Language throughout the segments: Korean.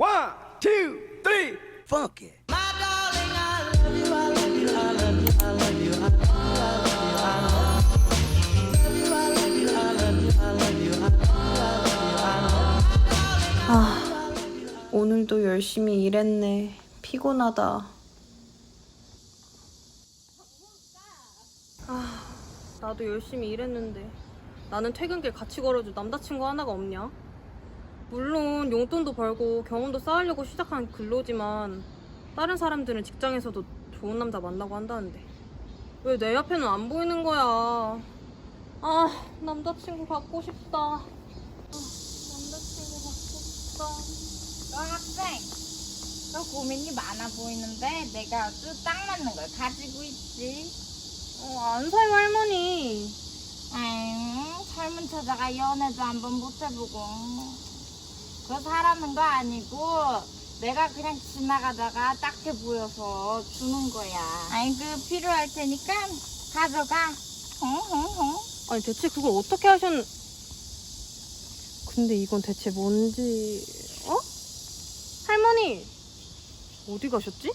One, two, three, funk it. 아, 오늘도 열심히 일했네. 피곤하다. 아, 나도 열심히 일했는데. 나는 퇴근길 같이 걸어줄 남자친구 하나가 없냐? 물론 용돈도 벌고 경험도 쌓으려고 시작한 근로지만 다른 사람들은 직장에서도 좋은 남자 만나고 한다는데 왜내 옆에는 안 보이는 거야? 아, 남자친구 갖고 싶다. 아, 남자친구 갖고 싶다. 너 학생, 너 고민이 많아 보이는데 내가 아주 딱 맞는 걸 가지고 있지. 어, 안 사요, 할머니. 아유, 젊은 처자가 연애도 한번 못 해보고. 그거 사라는 거 아니고 내가 그냥 지나가다가 딱해 보여서 주는 거야. 아이, 그 필요할 테니까 가져가. 홍홍홍. 아니, 대체 그걸 어떻게 하셨... 근데 이건 대체 뭔지... 어? 할머니! 어디 가셨지?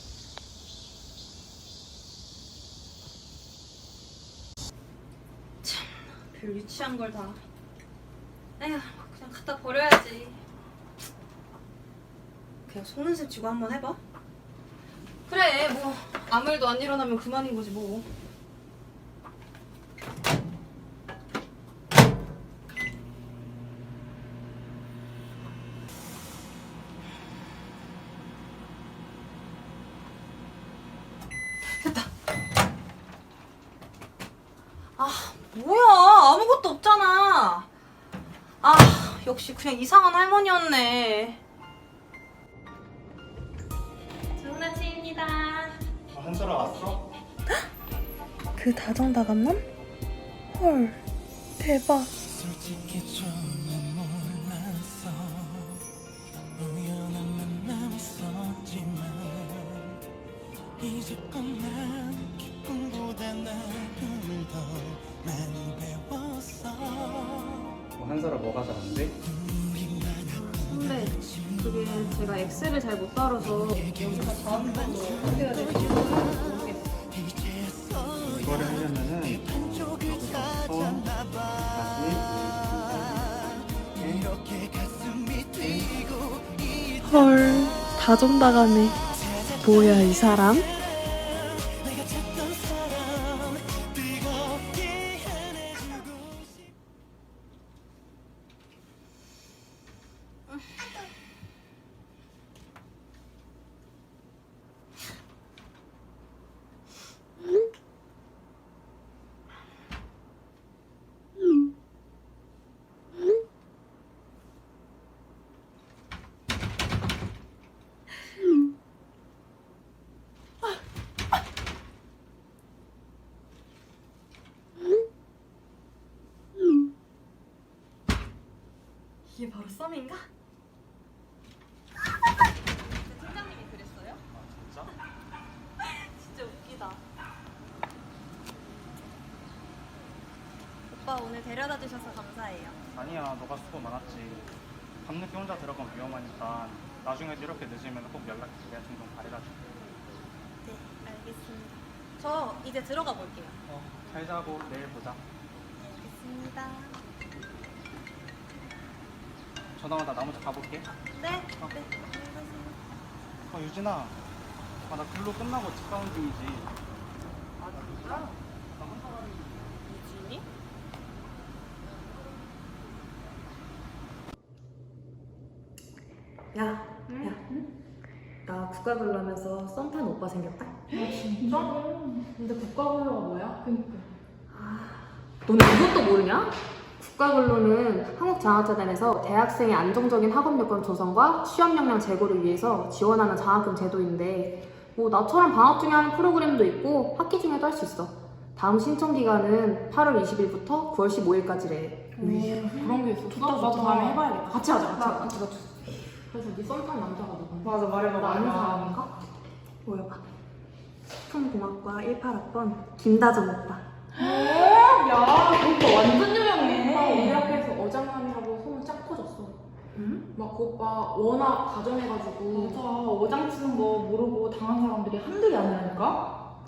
참, 별 유치한 걸 다. 에휴, 그냥 갖다 버려야지. 그냥 속는셈 치고 한번 해봐. 그래, 뭐 아무 일도 안 일어나면 그만인 거지 뭐. 아, 뭐야. 아무것도 없잖아. 아, 역시 그냥 이상한 할머니였네. 그 다정다감남? 헐, 대박. 솔직히 처음엔 몰랐어 우연한 만남이 있었지만 이제껏 난 기쁨보다 나를 더 많이 배웠어 뭐 한솔아 뭐가 잘한대? 근데 그게 제가 엑셀을 잘 못 따라서 여기가 다음 번도 어떻게 해야 될지 헐, 다정다감해. 뭐야, 이 사람? 이게 바로 썸인가? 팀장님이 그랬어요? 진짜? 진짜 웃기다. 오빠 오늘 데려다 주셔서 감사해요. 아니야 너가 수고 많았지 밤늦게 혼자 들어가면 위험하니까 나중에도 이렇게 늦으면 꼭 연락해 내가 종종 바래가지고 네, 알겠습니다. 저 이제 들어가 볼게요. 어, 잘 자고 내일 보자 알겠습니다. 전화가 나 나머지 가볼게 네, 어. 네. 어 유진아 아, 나 근로 끝나고 집 가는 중이지 아, 진짜? 유진이? 야, 야. 나 국가 근로 하면서 썸 타는 오빠 생겼다. 진짜? 근데 국가고려가 뭐야? 그니까. 너는 이것도 모르냐? 국가근로는 한국장학재단에서 대학생의 안정적인 학업 여건 조성과 취업 역량 제고를 위해서 지원하는 장학금 제도인데 뭐 나처럼 방학 중에 하는 프로그램도 있고 학기 중에도 할 수 있어. 다음 신청 기간은 8월 20일부터 9월 15일까지래. 그런 게 있어. 좋다, 나도 좋다. 다음에 해봐야겠다. 같이 하자, 같이 하자. 같이 같이. 그래서 네 썸탄 남자가 누군데? 맞아 말해봐 나 아는 말해봐. 사람인가? 보여봐. 식품공학과 18학번 김다정 오빠. 야, 너 오빠 완전 유명해. 오빠 우리 학교에서 어장남이라고 소문 쫙 퍼졌어. 응? 막 그 오빠 워낙 다정해가지고 맞아. 어장 치는 거 모르고 당한 사람들이 한둘이 아니라니까?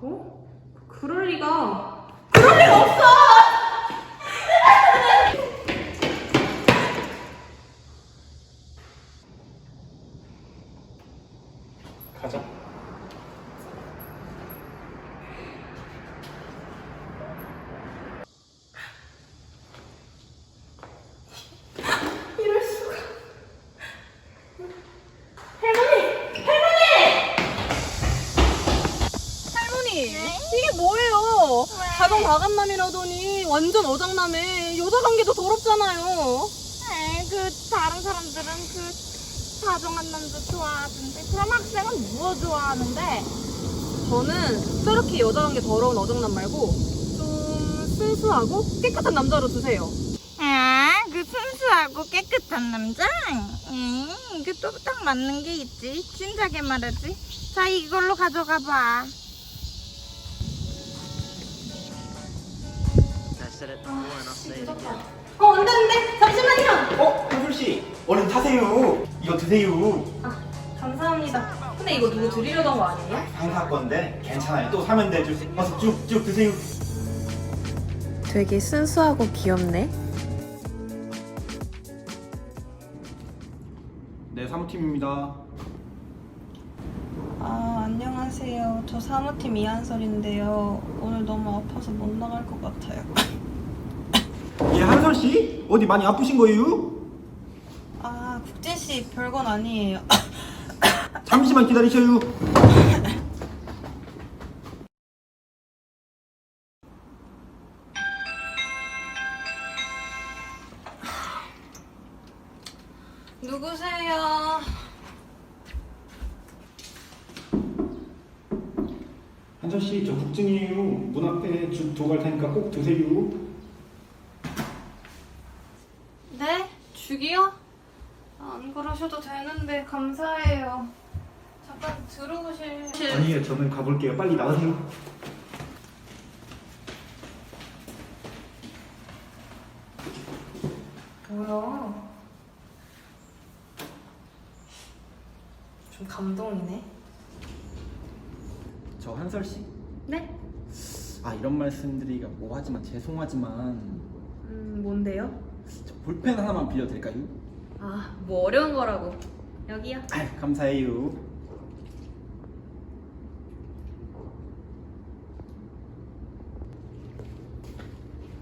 어? 그럴 리가. 가자. 할머니, 이게 뭐예요? 가정 다감남이라더니 완전 어장남에 여자 관계도 더럽잖아요. 에이, 그 다른 사람들은 그 다정한 남자 좋아하던데 그럼 학생은 무엇 좋아하는데? 저는 저렇게 여자 관계 더러운 어장남 말고 좀 순수하고 깨끗한 남자로 주세요. 아, 그 순수하고 깨끗한 남자? 음, 이게 또딱 맞는 게 있지. 진작에 말하지. 자, 이걸로 가져가 봐. 어, 안 되는데? 잠시만요! 어, 한솔 씨, 얼른 타세요. 이거 드세요. 감사합니다. 근데 이거 누구 드리려던 거 아니에요? 상사 건데 괜찮아요. 또 사면 되죠. 어서 쭉쭉 드세요. 되게 순수하고 귀엽네. 네, 사무팀입니다. 아, 안녕하세요. 저 사무팀 이한설인데요. 오늘 너무 아파서 못 나갈 것 같아요. 예, 한솔 씨, 어디 많이 아프신 거예요? 아, 국진 씨 별건 아니에요. 잠시만 기다리셔요. 누구세요? 한솔 씨, 저 국증이에요. 문 앞에 죽 두갈 테니까 꼭 드세요. 네? 죽이요? 안 그러셔도 되는데 감사해요. 잠깐 들어오실... 아니에요, 저는 가볼게요. 빨리 나가세요. 뭐야? 좀 감동이네. 저 한설 씨. 네? 아 이런 말씀드리기가 뭐하지만 죄송하지만 음, 뭔데요? 저 볼펜 하나만 빌려 드릴까요? 아, 뭐 어려운 거라고. 여기요. 아 감사해요.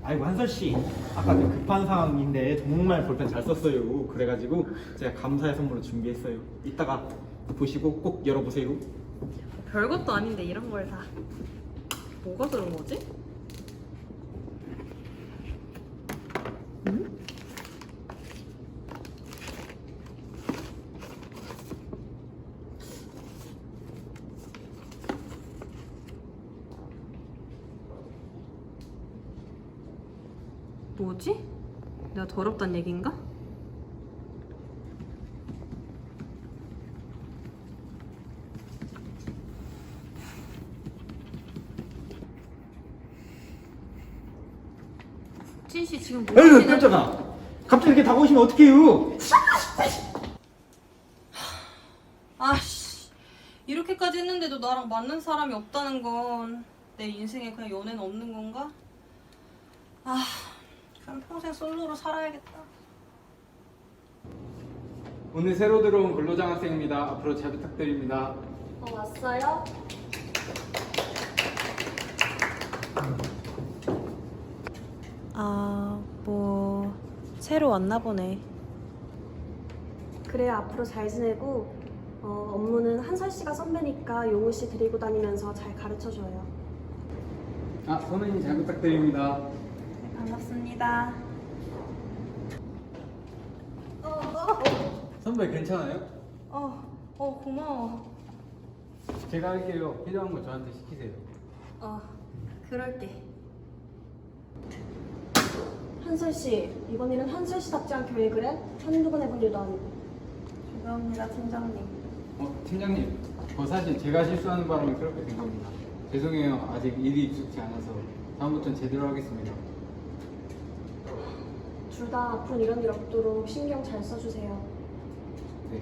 아이고 한설 씨, 아까 그 급한 상황인데 정말 볼펜 잘 썼어요. 그래가지고 제가 감사의 선물로 준비했어요. 이따가 보시고 꼭 열어보세요. 별것도 아닌데 이런 걸 다. 뭐가 그런 거지? 음? 뭐지? 내가 더럽단 얘긴가? 진 씨 지금 뭐 에휴, 하시는- 깜짝아. 갑자기 이렇게 다가오시면 어떡해요? 아씨 이렇게까지 했는데도 나랑 맞는 사람이 없다는 건 내 인생에 그냥 연애는 없는 건가? 아 그럼 평생 솔로로 살아야겠다 오늘 새로 들어온 근로장학생입니다. 앞으로 잘 부탁드립니다. 어 왔어요? 아, 뭐 새로 왔나 보네. 그래요. 앞으로 잘 지내고 어, 업무는 한설 씨가 선배니까 용우 씨 데리고 다니면서 잘 가르쳐 줘요. 아, 선생님 잘 부탁드립니다. 반갑습니다 선배 괜찮아요? 어, 어 고마워 제가 할게요. 필요한 거 저한테 시키세요. 어 그럴게 한설 씨, 이번 일은 한설 씨답지 않게 왜 그래? 한두 번 해본 일도 아니고. 죄송합니다 팀장님 어, 팀장님. 저 사실 제가 실수하는 바람에 그렇게 된 겁니다. 죄송해요. 아직 일이 익숙지 않아서 다음부터는 제대로 하겠습니다. 둘 다 앞으로 이런 일 없도록 신경 잘 써주세요. 네,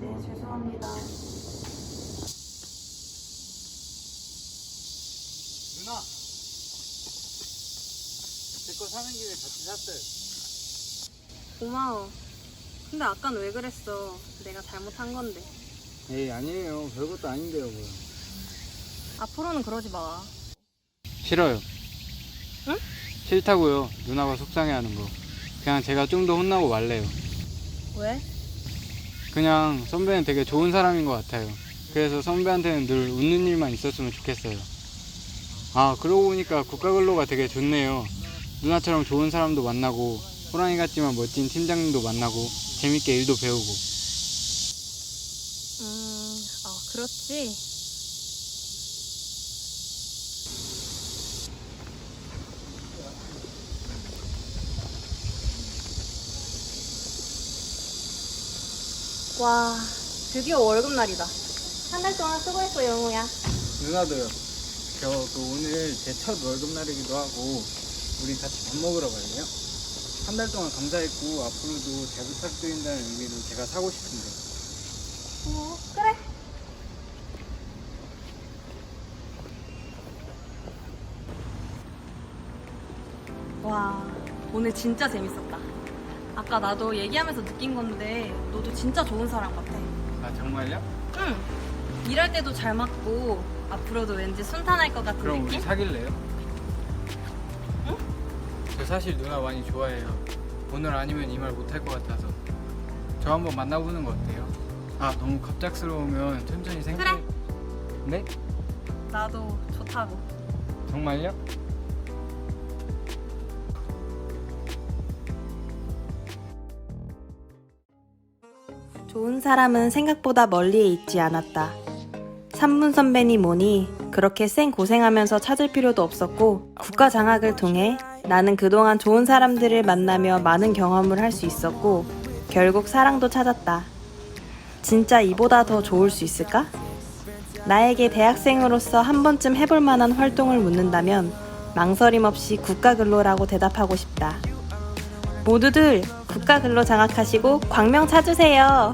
네, 죄송합니다. 죄송합니다. 누나! 제 거 사는 김에 같이 샀어요. 고마워. 근데 아깐 왜 그랬어? 내가 잘못한 건데. 에이, 아니에요. 별것도 아닌데요, 뭐. 앞으로는 그러지 마. 싫어요. 응? 싫다고요. 누나가 속상해하는 거. 그냥 제가 좀 더 혼나고 말래요. 왜? 그냥 선배는 되게 좋은 사람인 것 같아요. 그래서 선배한테는 늘 웃는 일만 있었으면 좋겠어요. 아, 그러고 보니까 국가근로가 되게 좋네요. 누나처럼 좋은 사람도 만나고, 호랑이 같지만 멋진 팀장님도 만나고, 재밌게 일도 배우고. 음, 어, 그렇지. 와, 드디어 월급날이다. 한 달 동안 수고했어, 영우야. 누나도요. 저그 오늘 제 첫 월급날이기도 하고, 우리 같이 밥 먹으러 갈래요? 한 달 동안 감사했고, 앞으로도 잘 부탁드린다는 의미로 제가 사고 싶은데. 어, 그래. 와, 오늘 진짜 재밌었다. 아까 나도 얘기하면서 느낀 건데, 너도 진짜 좋은 사람 같아. 아, 정말요? 응. 일할 때도 잘 맞고, 앞으로도 왠지 순탄할 것 같은 그럼 우리 느낌? 사귈래요? 응? 저 사실 누나 많이 좋아해요. 오늘 아니면 이 말 못할 것 같아서. 저 한번 만나보는 거 어때요? 아, 너무 갑작스러우면 천천히 생각. 그래. 네? 나도 좋다고. 정말요? 좋은 사람은 생각보다 멀리에 있지 않았다. 산문 선배니 뭐니 그렇게 쌩 고생하면서 찾을 필요도 없었고 국가 장학을 통해 나는 그동안 좋은 사람들을 만나며 많은 경험을 할 수 있었고 결국 사랑도 찾았다. 진짜 이보다 더 좋을 수 있을까? 나에게 대학생으로서 한 번쯤 해볼 만한 활동을 묻는다면 망설임 없이 국가 근로라고 대답하고 싶다. 모두들 국가 근로 장악하시고 광명 찾으세요.